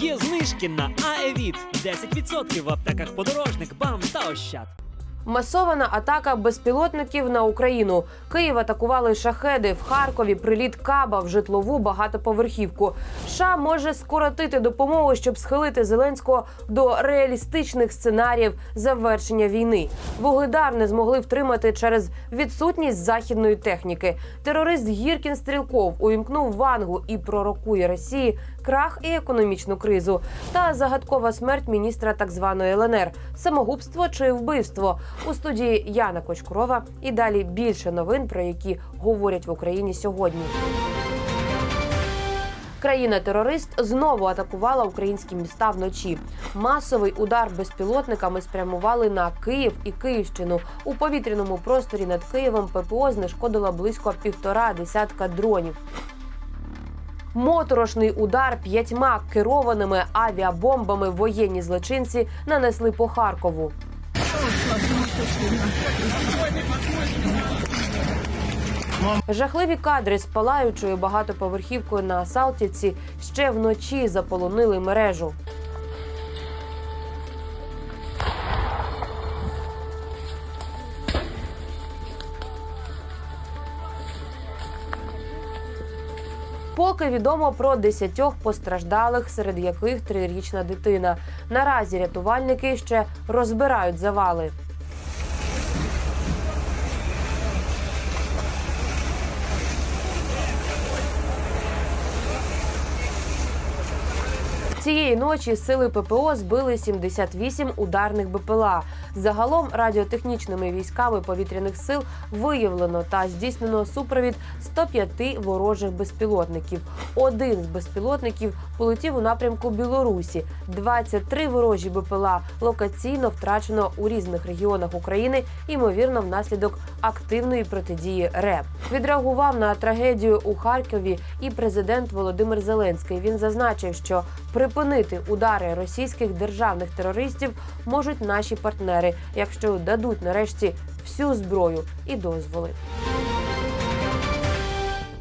Є знижки на Аевіт 10% в аптеках подорожник, бам та ощад. Масована атака безпілотників на Україну. Київ атакували шахеди в Харкові. Приліт Каба в житлову багатоповерхівку. США може скоротити допомогу, щоб схилити Зеленського до реалістичних сценаріїв завершення війни. Вугледар не змогли втримати через відсутність західної техніки. Терорист Гіркін Стрілков увімкнув вангу і пророкує Росії крах і економічну кризу. Та загадкова смерть міністра так званої ЛНР. Самогубство чи вбивство у студії Яна Кочкурова. І далі більше новин, про які говорять в Україні сьогодні. Країна-терорист знову атакувала українські міста вночі. Масовий удар безпілотниками спрямували на Київ і Київщину. У повітряному просторі над Києвом ППО знешкодила близько півтора десятка дронів. Моторошний удар п'ятьма керованими авіабомбами воєнні злочинці нанесли по Харкову. Жахливі кадри з палаючою багатоповерхівкою на Салтівці ще вночі заполонили мережу. Поки відомо про десятьох постраждалих, серед яких трирічна дитина. Наразі рятувальники ще розбирають завали. Цієї ночі сили ППО збили 78 ударних БПЛА. Загалом радіотехнічними військами повітряних сил виявлено та здійснено супровід 105 ворожих безпілотників. Один з безпілотників полетів у напрямку Білорусі. 23 ворожі БПЛА локаційно втрачено у різних регіонах України, ймовірно, внаслідок активної протидії РЕП. Відреагував на трагедію у Харкові і президент Володимир Зеленський. Він зазначив, що припинити удари російських державних терористів можуть наші партнери, якщо дадуть нарешті всю зброю і дозволи.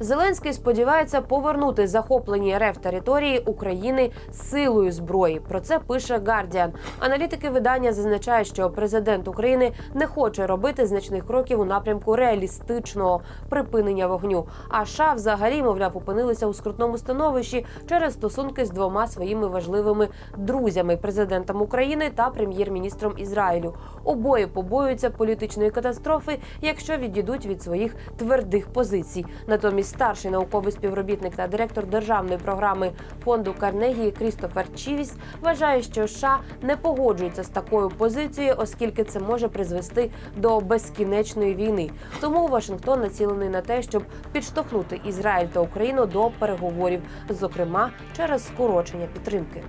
Зеленський сподівається повернути захоплені РФ території України силою зброї. Про це пише Гардіан. Аналітики видання зазначають, що президент України не хоче робити значних кроків у напрямку реалістичного припинення вогню. А США взагалі, мовляв, опинилися у скрутному становищі через стосунки з двома своїми важливими друзями президентом України та прем'єр-міністром Ізраїлю. Обоє побоюються політичної катастрофи, якщо відійдуть від своїх твердих позицій. Натомість старший науковий співробітник та директор державної програми фонду Карнегі Крістофер Чівіс вважає, що США не погоджуються з такою позицією, оскільки це може призвести до безкінечної війни. Тому Вашингтон націлений на те, щоб підштовхнути Ізраїль та Україну до переговорів, зокрема через скорочення підтримки.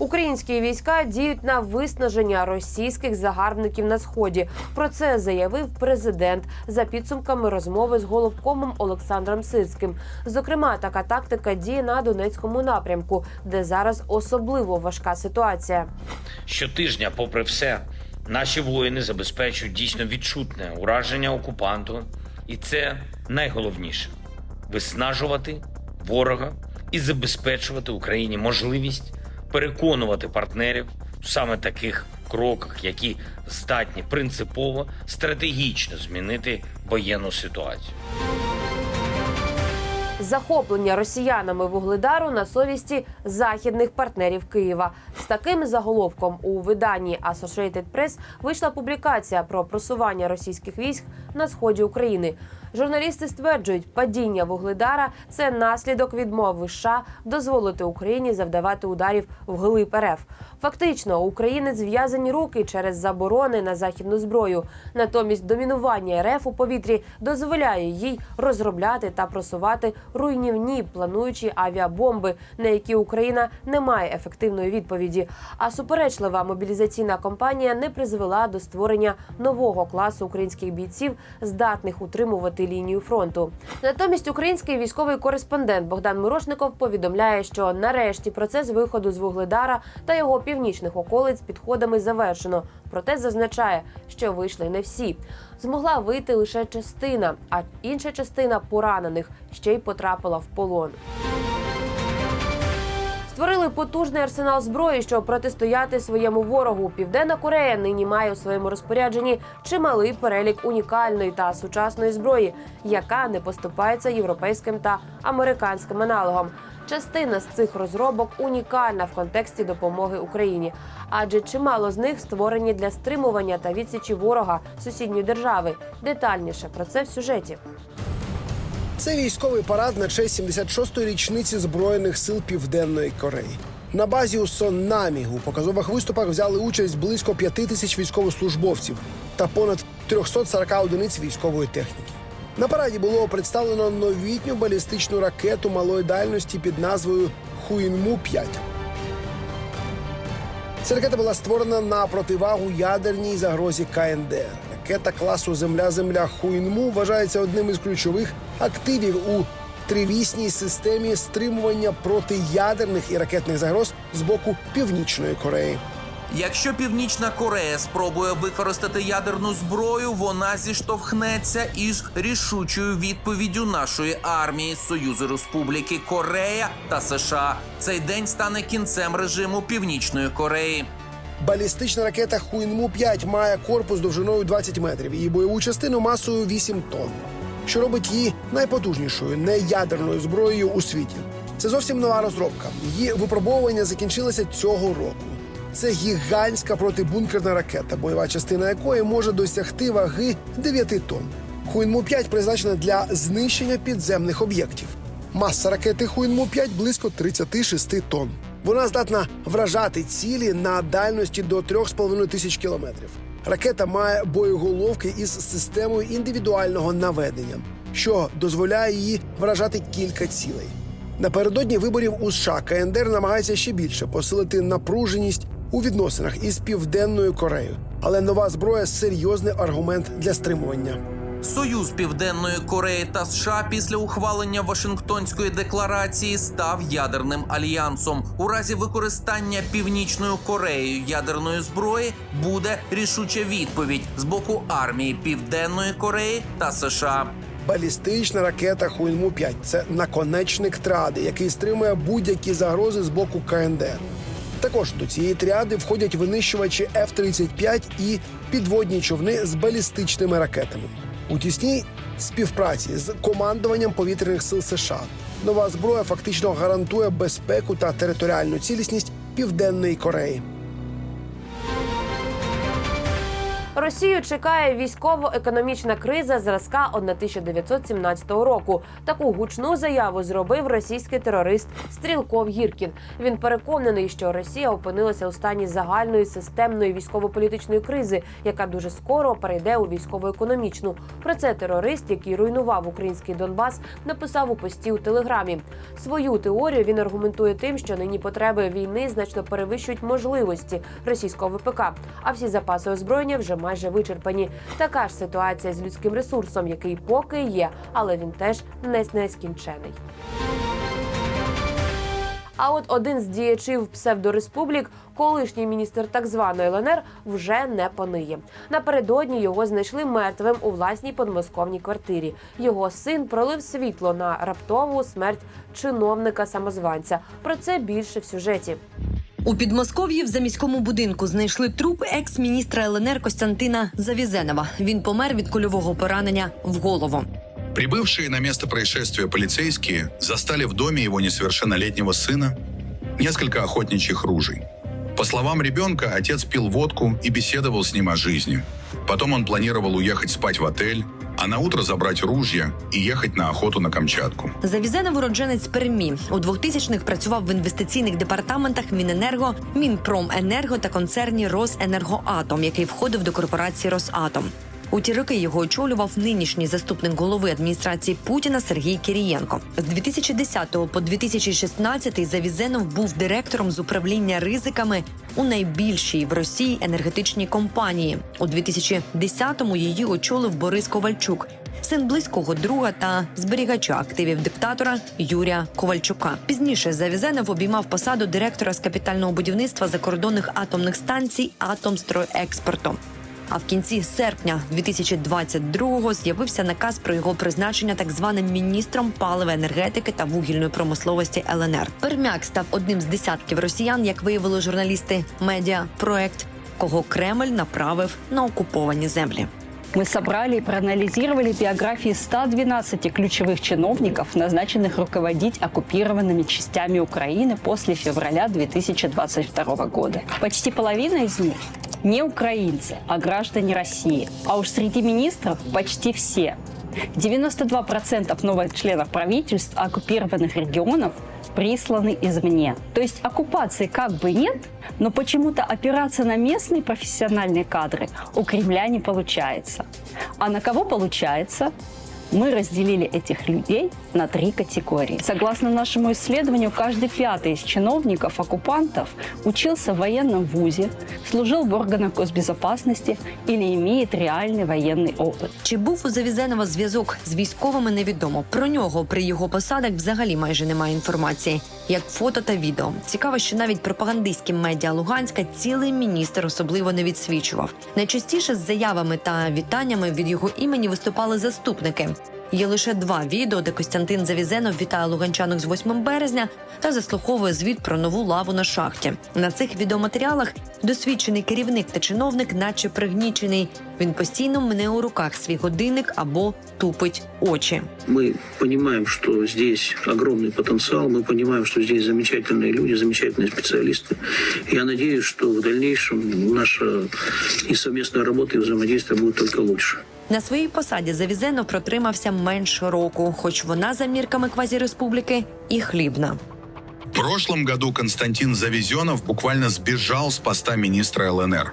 Українські війська діють на виснаження російських загарбників на сході. Про це заявив президент за підсумками розмови з головкомом Олександром Сирським. Зокрема, така тактика діє на Донецькому напрямку, де зараз особливо важка ситуація. Щотижня, попри все, наші воїни забезпечують дійсно відчутне ураження окупанту, і це найголовніше виснажувати ворога і забезпечувати Україні можливість переконувати партнерів саме таких кроках, які здатні принципово стратегічно змінити воєнну ситуацію. Захоплення росіянами вугледару на совісті західних партнерів Києва. З таким заголовком у виданні Associated Press вийшла публікація про просування російських військ на сході України. Журналісти стверджують, падіння вугледара це наслідок відмови США дозволити Україні завдавати ударів вглиб РФ. Фактично, України зв'язані руки через заборони на західну зброю. Натомість домінування РФ у повітрі дозволяє їй розробляти та просувати руйнівні плануючі авіабомби, на які Україна не має ефективної відповіді. А суперечлива мобілізаційна кампанія не призвела до створення нового класу українських бійців, здатних утримувати лінію фронту. Натомість український військовий кореспондент Богдан Мирошников повідомляє, що нарешті процес виходу з вугледара та його північних околиць підходами завершено. Проте зазначає, що вийшли не всі. Змогла вийти лише частина, а інша частина поранених ще й потрапила в полон. Створили потужний арсенал зброї, щоб протистояти своєму ворогу. Південна Корея нині має у своєму розпорядженні чималий перелік унікальної та сучасної зброї, яка не поступається європейським та американським аналогам. Частина з цих розробок унікальна в контексті допомоги Україні, адже чимало з них створені для стримування та відсічі ворога сусідньої держави. Детальніше про це в сюжеті. Це військовий парад на честь 76-ї річниці Збройних сил Південної Кореї. На базі у Соннамі у показових виступах взяли участь близько 5 тисяч військовослужбовців та понад 340 одиниць військової техніки. На параді було представлено новітню балістичну ракету малої дальності під назвою Хуінму 5 Ця ракета була створена на противагу ядерній загрозі КНДР. Ракета класу Земля-Земля Хуінму вважається одним із ключових активів у тривісній системі стримування протиядерних і ракетних загроз з боку Північної Кореї. Якщо Північна Корея спробує використати ядерну зброю, вона зіштовхнеться із рішучою відповіддю нашої армії Союзу Республіки Корея та США. Цей день стане кінцем режиму Північної Кореї. Балістична ракета Хуінму 5 має корпус довжиною 20 метрів і бойову частину масою 8 тонн, що робить її найпотужнішою неядерною зброєю у світі. Це зовсім нова розробка. Її випробовування закінчилося цього року. Це гігантська протибункерна ракета, бойова частина якої може досягти ваги 9 тонн. Хуінму 5 призначена для знищення підземних об'єктів. Маса ракети Хуінму 5 близько 36 тонн. Вона здатна вражати цілі на дальності до 3,5 тисяч кілометрів. Ракета має боєголовки із системою індивідуального наведення, що дозволяє їй вражати кілька цілей. Напередодні виборів у США КНДР намагається ще більше посилити напруженість у відносинах із південною Кореєю. Але нова зброя серйозний аргумент для стримування. Союз Південної Кореї та США після ухвалення Вашингтонської декларації став ядерним альянсом. У разі використання Північною Кореєю ядерної зброї буде рішуча відповідь з боку армії Південної Кореї та США. Балістична ракета Хуінму 5 це наконечник тради, який стримує будь-які загрози з боку КНДР. Також до цієї тріади входять винищувачі F-35 і підводні човни з балістичними ракетами. У тісній співпраці з командуванням повітряних сил США нова зброя фактично гарантує безпеку та територіальну цілісність Південної Кореї. Росію чекає військово-економічна криза зразка 1917 року. Таку гучну заяву зробив російський терорист Стрілков Гіркін. Він переконаний, що Росія опинилася у стані загальної системної військово-політичної кризи, яка дуже скоро перейде у військово-економічну. Про це терорист, який руйнував український Донбас, написав у пості у телеграмі. Свою теорію він аргументує тим, що нині потреби війни значно перевищують можливості російського ВПК, а всі запаси озброєння вже майже вичерпані. Така ж ситуація з людським ресурсом, який поки є, але він теж не нескінчений. А от один з діячів псевдореспублік, колишній міністр так званої ЛНР, вже не пониє. Напередодні його знайшли мертвим у власній подмосковній квартирі. Його син пролив світло на раптову смерть чиновника самозванця. Про це більше в сюжеті. У Підмосков'ї в заміському будинку знайшли труп екс-міністра ЛНР Костянтина Завізенова. Він помер від кульового поранення в голову. Прибывшие на место происшествия полицейские застали в доме его несовершеннолетнего сына несколько охотничьих ружей. По словам ребенка, отец пил водку и беседовал с ним о жизни. Потом он планировал уехать спать в отель, а на утро забрать ружья и ехать на охоту на Камчатку. Завізенов уродженець Пермі. У 2000-х працював в інвестиційних департаментах Міненерго, Мінпроменерго та концерні Росенергоатом, який входив до корпорації Росатом. У ті роки його очолював нинішній заступник голови адміністрації Путіна Сергій Кирієнко. З 2010 по 2016 Завізенов був директором з управління ризиками у найбільшій в Росії енергетичній компанії. У 2010-му її очолив Борис Ковальчук, син близького друга та зберігача активів диктатора Юрія Ковальчука. Пізніше Завізенов обіймав посаду директора з капітального будівництва закордонних атомних станцій Атомстройекспорту. А в кінці серпня 2022-го з'явився наказ про його призначення так званим міністром палива, енергетики та вугільної промисловості ЛНР. Пермяк став одним з десятків росіян, як виявили журналісти медіа проект, кого Кремль направив на окуповані землі. Мы собрали и проанализировали биографии 112 ключевых чиновников, назначенных руководить оккупированными частями Украины после февраля 2022 года. Почти половина из них не украинцы, а граждане России. А уж среди министров почти все. 92% новых членов правительств оккупированных регионов присланы извне. То есть оккупации как бы нет, но почему-то опираться на местные профессиональные кадры у Кремля не получается. А на кого получается? Мы разделили этих людей на три категории. Согласно нашему исследованию, каждый пятый из чиновников-оккупантов учился в военном вузе, служил в органах госбезопасности или имеет реальный военный опыт. Чи був у Завізенова зв'язок з військовими, невідомо. Про нього при його посадах взагалі майже немає інформації, як фото та відео. Цікаво, що навіть пропагандистські медіа Луганська цілий міністр особливо не відсвічував. Найчастіше з заявами та вітаннями від його імені виступали заступники. Є лише два відео, де Костянтин Завізенов вітає луганчанок з 8 березня та заслуховує звіт про нову лаву на шахті. На цих відеоматеріалах досвідчений керівник та чиновник, наче пригнічений. Він постійно мне у руках свій годинник або тупить очі. Мы понимаем, что здесь огромный потенциал, мы понимаем, что здесь замечательные люди, замечательные специалисты. Я надеюсь, что в дальнейшем наша и совместная работа, и взаимодействие будет только лучше. На своїй посаді Завізенов протримався менше року, хоч вона за мірками квазіреспубліки і хлібна. В прошлом году Константин Завезенов буквально сбежал с поста министра ЛНР.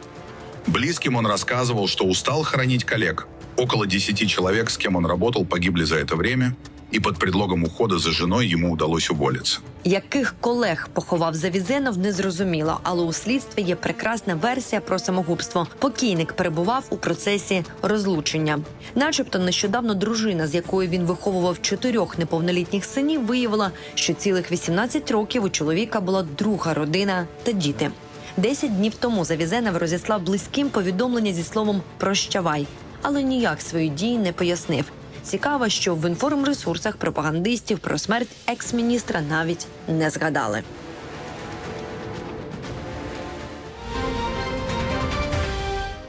Близким он рассказывал, что устал хоронить коллег. Около 10 человек, с кем он работал, погибли за это время, и под предлогом ухода за женой ему удалось уволиться. Яких колег поховав Завізенов, не зрозуміло, але у слідстві є прекрасна версія про самогубство. Покійник перебував у процесі розлучення. Начебто, нещодавно дружина, з якою він виховував чотирьох неповнолітніх синів, виявила, що цілих 18 років у чоловіка була друга родина та діти. Десять днів тому Завізенов розіслав близьким повідомлення зі словом Прощавай, але ніяк свої дії не пояснив. Цікаво, що в інформресурсах пропагандистів про смерть екс-міністра навіть не згадали.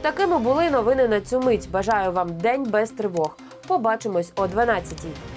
Такими були новини на цю мить. Бажаю вам день без тривог. Побачимось о 12-й.